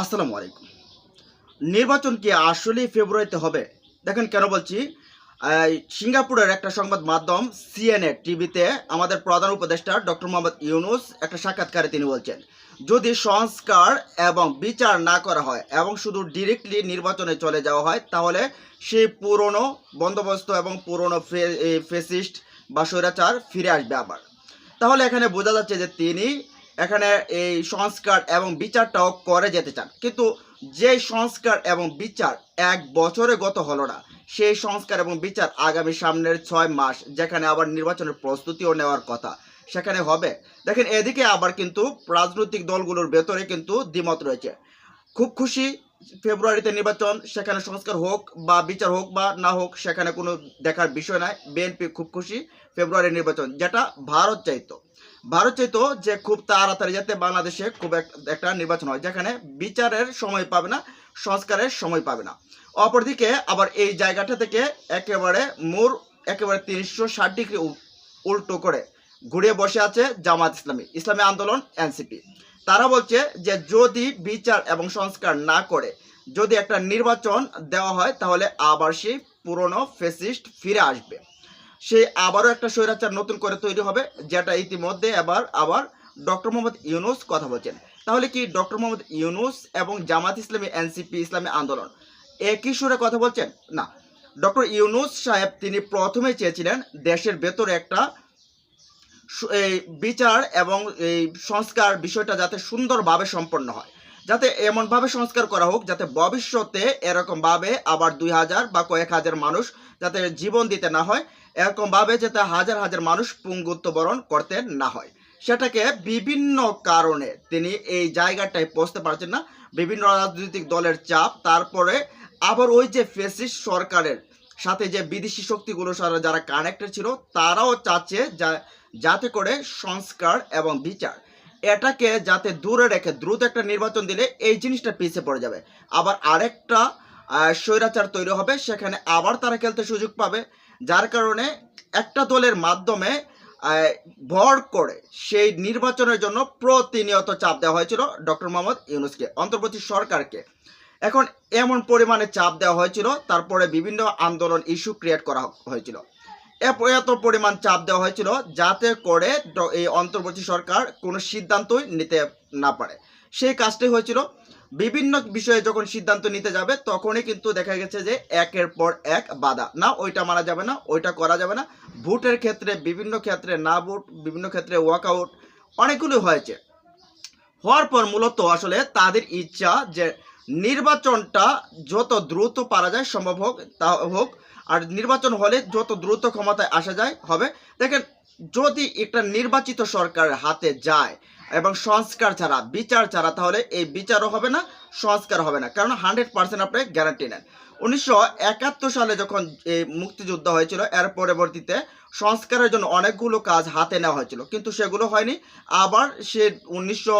আসসালামু আলাইকুম। নির্বাচন কি আসলেই ফেব্রুয়ারিতে হবে? দেখেন কেন বলছি সিঙ্গাপুরের একটা সংবাদ মাধ্যম সিএনএ টিভিতে আমাদের প্রধান উপদেষ্টা ডক্টর মোহাম্মদ ইউনুস একটা সাক্ষাৎকারে তিনি বলছেন, যদি সংস্কার এবং বিচার না করা হয় এবং শুধু ডিরেক্টলি নির্বাচনে চলে যাওয়া হয়, তাহলে সেই পুরনো বন্দোবস্ত এবং পুরনো ফেসিস্ট বা স্বৈরাচার ফিরে আসবে আবার। তাহলে এখানে বোঝা যাচ্ছে যে তিনি এখানে এই সংস্কার এবং বিচারটাও করে যেতে চান। কিন্তু যে সংস্কার এবং বিচার এক বছরে গত হলো না, সেই সংস্কার এবং বিচার আগামী সামনের ছয় মাস, যেখানে আবার নির্বাচনের প্রস্তুতিও নেওয়ার কথা, সেখানে হবে। দেখেন, এদিকে আবার কিন্তু রাজনৈতিক দলগুলোর ভেতরে কিন্তু দ্বিমত রয়েছে। খুব খুশি ফেব্রুয়ারিতে নির্বাচন, সেখানে সংস্কার হোক বা বিচার হোক বা না হোক, সেখানে কোনো দেখার বিষয় নাই। বিএনপি খুব খুশি ফেব্রুয়ারি নির্বাচন, যেটা ভারত চাইতো। ভারত চাইতো যে খুব তাড়াতাড়ি যাতে বাংলাদেশে খুব এক- একটা নির্বাচন হয়, যেখানে বিচারের সময় পাবে না, সংস্কারের সময় পাবে না। অপরদিকে আবার এই জায়গাটা থেকে একেবারে মোর একেবারে তিনশো ষাট ডিগ্রি উল- উল্টো করে ঘুরিয়ে বসে আছে জামাত ইসলামী ইসলামী আন্দোলন, এনসিপি। তারা বলছে যে যদি বিচার এবং সংস্কার না করে, যদি একটা নির্বাচন দেওয়া হয়, তাহলে আবার সেই পুরনো ফেসিস্ট ফিরে আসবে। সেই আবারও একটা স্বৈরাচার নতুন করে তৈরি হবে, যেটা ইতিমধ্যে এবার আবার ডক্টর মোহাম্মদ ইউনুস কথা বলছেন। তাহলে কি ডক্টর মোহাম্মদ ইউনুস এবং জামাত ইসলামী, এনসিপি ইসলামী আন্দোলন একই সুরে কথা বলছেন? না। ডক্টর ইউনুস সাহেব তিনি প্রথমে চেয়েছিলেন দেশের ভেতরে একটা বিচার এবং এই সংস্কার বিষয়টা যাতে সুন্দরভাবে সম্পন্ন হয়। যাতে এমনভাবে সংস্কার করা হোক যাতে ভবিষ্যতে এরকমভাবে আবার দুই হাজার বা কয়েক হাজার মানুষ যাতে জীবন দিতে না হয়। এরকমভাবে যাতে হাজার হাজার মানুষ পুঙ্গুত্ব বরণ করতে না হয়। সেটাকে বিভিন্ন কারণে তিনি এই জায়গাটায় পৌঁছতে পারছেন না। বিভিন্ন রাজনৈতিক দলের চাপ, তারপরে আবার ওই যে ফেসিস্ট সরকারের সাথে যে বিদেশি শক্তিগুলো যারা কানেক্টেড ছিল, তারাও চাচ্ছে যাতে করে সংস্কার এবং বিচার। এটাকে যাতে দূরে রেখে দ্রুত একটা নির্বাচন দিলে এই জিনিসটা পিছিয়ে পড়ে যাবে। আবার আরেকটা স্বৈরাচার তৈরি হবে, সেখানে আবার তারা খেলতে সুযোগ পাবে। যার কারণে একটা দলের মাধ্যমে ভর করে সেই নির্বাচনের জন্য প্রতিনিয়ত চাপ দেওয়া হয়েছিল ডক্টর মোহাম্মদ ইউনুসকে, অন্তর্বর্তী সরকারকে। এখন এমন পরিমাণে চাপ দেওয়া হয়েছিল, তারপরে বিভিন্ন আন্দোলন ইস্যু ক্রিয়েট করা হয়েছিল। এত পরিমাণ চাপ দেওয়া হয়েছিল যাতে করে এই অন্তর্বর্তী সরকার কোনো সিদ্ধান্তই নিতে না পারে। সেই কাজটি হয়েছিল বিভিন্ন বিষয়ে যখন সিদ্ধান্ত নিতে যাবে, তখনই কিন্তু দেখা গেছে যে একের পর এক বাধা। না, ওইটা মানা যাবে না, ওইটা করা যাবে না। ভোটের ক্ষেত্রে, বিভিন্ন ক্ষেত্রে না ভোট, বিভিন্ন ক্ষেত্রে ওয়াকআউট অনেকগুলো হয়েছে। হওয়ার পর মূলত আসলে তাদের ইচ্ছা যে নির্বাচনটা যত দ্রুত পারা যায় সম্ভব হোক, তা হোক, আর নির্বাচন হলে যত দ্রুত ক্ষমতায় আসা যায়, হবে। দেখেন, যদি একটা নির্বাচিত সরকারের হাতে যায় এবং সংস্কার ছাড়া, বিচার ছাড়া, তাহলে এই বিচারও হবে না, সংস্কার হবে না। কারণ হান্ড্রেড পার্সেন্ট আপনি গ্যারান্টি নেন। উনিশশো একাত্তর সালে যখন এই মুক্তিযুদ্ধ হয়েছিল, এর পরবর্তীতে সংস্কারের জন্য অনেকগুলো কাজ হাতে নেওয়া হয়েছিল, কিন্তু সেগুলো হয়নি। আবার সে উনিশশো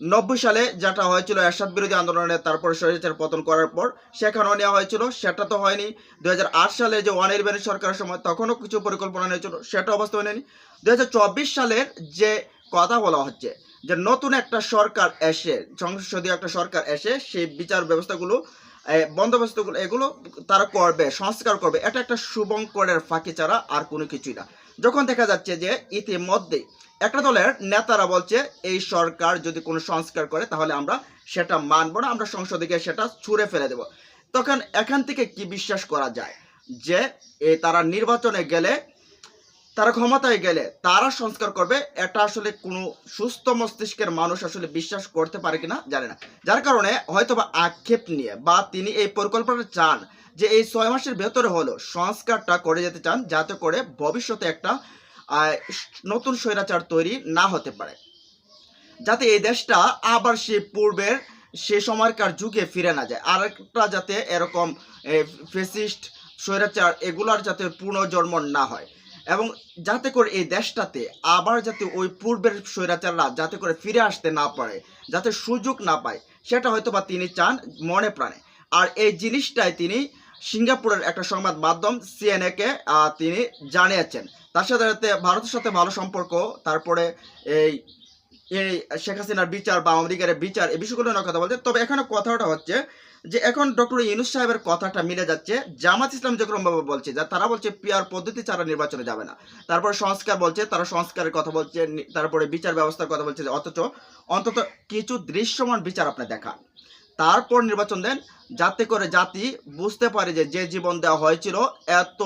নব্বই সালে যেটা হয়েছিল, এরশাদ বিরোধী আন্দোলনে তারপরে স্বৈরাচার পতন করার পর সেখানেও নেওয়া হয়েছিল, সেটা তো হয়নি। দু হাজার আট সালে যে ইলেভেন সরকারের সময়, তখনও কিছু পরিকল্পনা নিয়েছিল সেটা বাস্তবায়ন হয়নি দু হাজার চব্বিশ সালের যে কথা বলা হচ্ছে যে নতুন একটা সরকার এসে, সংসদীয় একটা সরকার এসে সেই বিচার ব্যবস্থাগুলো বন্দোবস্তগুলো, এগুলো তারা করবে, সংস্কার করবে। এটা একটা শুভঙ্করের ফাঁকি ছাড়া আর কোনো কিছুই না। যখন দেখা যাচ্ছে যে ইতিমধ্যে একটা দলের নেতারা বলছে, এই সরকার যদি কোনো সংস্কার করে তাহলে আমরা সেটা মানবো না, আমরা সংসদে গিয়ে সেটা ছুঁড়ে ফেলে দেব। তখন এখান থেকে কি বিশ্বাস করা যায়? যে তারা নির্বাচনে গেলে তারা ক্ষমতায় গেলে তারা সংস্কার করবে, এটা আসলে কোনো সুস্থ মস্তিষ্কের মানুষ আসলে বিশ্বাস করতে পারে কিনা জানে না। যার কারণে হয়তোবা আক্ষেপ নিয়ে বা তিনি এই পরিকল্পনাটা চান যে এই ছয় মাসের ভেতরে হলো সংস্কারটা করে যেতে চান, যাতে করে ভবিষ্যতে একটা নতুন স্বৈরাচার তৈরি না হতে পারে। যাতে এই দেশটা আবার সে পূর্বের, সে সময়কার যুগে ফিরে না যায়। আর একটা যাতে এরকম ফেসিস্ট স্বৈরাচার এগুলার যাতে পুনর্জন্ম না হয়। এবং যাতে করে এই দেশটাতে আবার যাতে ওই পূর্বের স্বৈরাচাররা যাতে করে ফিরে আসতে না পারে যাতে সুযোগ না পায় সেটা হয়তো বা তিনি চান মনে প্রাণে। আর এই জিনিসটাই তিনি সিঙ্গাপুরের একটা সংবাদ মাধ্যম সিএনএ কে আহ, তিনি জানিয়েছেন। তার সাথে সাথে ভারতের সাথে ভালো সম্পর্ক তারপরে এই এই শেখ হাসিনার বিচার বা লীগের বিচার এই বিষয়গুলো নিয়ে কথা বলছে। তবে এখানে কথাটা হচ্ছে যে এখন ডক্টর ইউনুস সাহেবের কথাটা মিলে যাচ্ছে। জামাত ইসলাম যেরকম ভাবে বলছে যে তারা বলছে পিয়ার পদ্ধতি ছাড়া নির্বাচনে যাবে না। তারপরে সংস্কার বলছে, তারা সংস্কারের কথা বলছে তারপরে বিচার ব্যবস্থার কথা বলছে অথচ অন্তত কিছু দৃশ্যমান বিচার আপনি দেখান। তারপর নির্বাচন দেন, যাতে করে জাতি বুঝতে পারে যে যে জীবন দেওয়া হয়েছিল, এত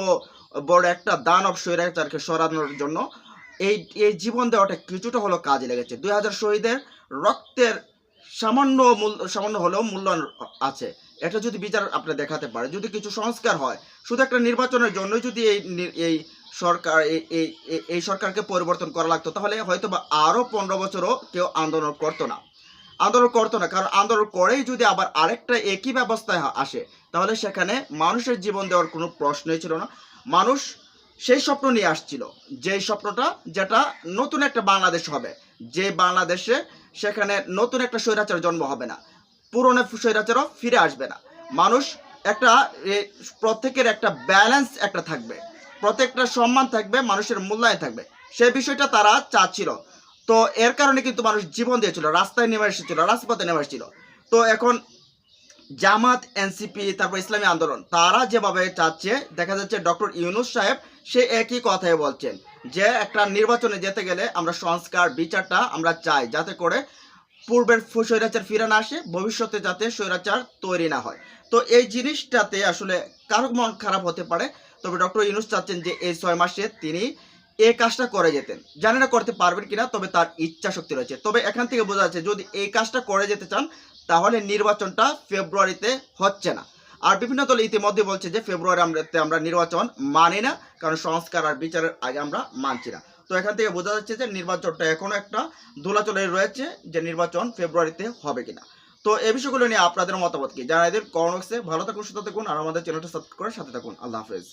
বড় একটা দানব স্বৈরাচারকে সরানোর জন্য এই এই জীবন দেওয়াটা কিছুটা হলো কাজে লেগেছে। দুই হাজার শহীদের রক্তের সামান্য মূল্য সামান্য হলেও মূল্যায়ন আছে। এটা যদি বিচার আপনি দেখাতে পারে যদি কিছু সংস্কার হয়, শুধু একটা নির্বাচনের জন্য যদি এই এই সরকার, এই, এই- সরকারকে পরিবর্তন করা লাগতো, তাহলে হয়তো বা আরও পনেরো বছরও কেউ আন্দোলন করতো না। আন্দোলন করতো না, কারণ আন্দোলন করেই যদি আবার আরেকটা একই ব্যবস্থায় আসে, তাহলে সেখানে মানুষের জীবন দেওয়ার কোনো প্রশ্নই ছিল না। মানুষ সেই স্বপ্ন নিয়ে আসছিল। যেই স্বপ্নটা, যেটা নতুন একটা বাংলাদেশ হবে। যে বাংলাদেশে সেখানে নতুন একটা স্বৈরাচার জন্ম হবে না। পুরনো স্বৈরাচারও ফিরে আসবে না। মানুষ একটা প্রত্যেকের একটা ব্যালেন্স একটা থাকবে। প্রত্যেকটা সম্মান থাকবে, মানুষের মূল্যায়ন থাকবে। সেই বিষয়টা তারা চাচ্ছিল। তো এর কারণে কিন্তু মানুষ জীবন দিয়েছিল, রাস্তায় নেমে এসেছিল, রাজপথে নেমে এসেছিল। তো এখন জামাত, এনসিপি, তারপর ইসলামী আন্দোলন। তারা যেভাবে চাচ্ছে, দেখা যাচ্ছে ডক্টর ইউনুস সাহেব, সে একই কথাই বলছেন যে, একটা নির্বাচনে যেতে গেলে আমরা সংস্কার, বিচারটা আমরা চাই, যাতে করে পূর্বের স্বৈরাচার ফিরে না আসে, ভবিষ্যতে যাতে স্বৈরাচার তৈরি না হয়। তো এই জিনিসটাতে আসলে কারও মন খারাপ হতে পারে। তবে ডক্টর ইউনুস চাচ্ছেন যে, এই ছয় মাসে তিনি এই কাজটা করে যেতেন। জানি না করতে পারবেন কিনা, তবে তার ইচ্ছা শক্তি রয়েছে। তবে এখান থেকে বোঝা যাচ্ছে, যদি এই কাজটা করে যেতে চান তাহলে নির্বাচনটা ফেব্রুয়ারিতে হচ্ছে না। আর বিভিন্ন দল ইতিমধ্যে বলছে যে ফেব্রুয়ারি আমরা আমরা নির্বাচন মানি না, কারণ সংস্কার আর বিচারের আগে আমরা মানছি না। তো এখান থেকে বোঝা যাচ্ছে যে নির্বাচনটা এখনও একটা দোলাচলে রয়েছে যে নির্বাচন ফেব্রুয়ারিতে হবে কিনা। তো এই বিষয়গুলো নিয়ে আপনাদের মতামত কি? জানাই দিন কমেন্ট ভালো থাকুন, সুস্থ থাকুন, আর আমাদের চ্যানেলটা সাবস্ক্রাইব করে সাথে থাকুন। আল্লাহ হাফেজ।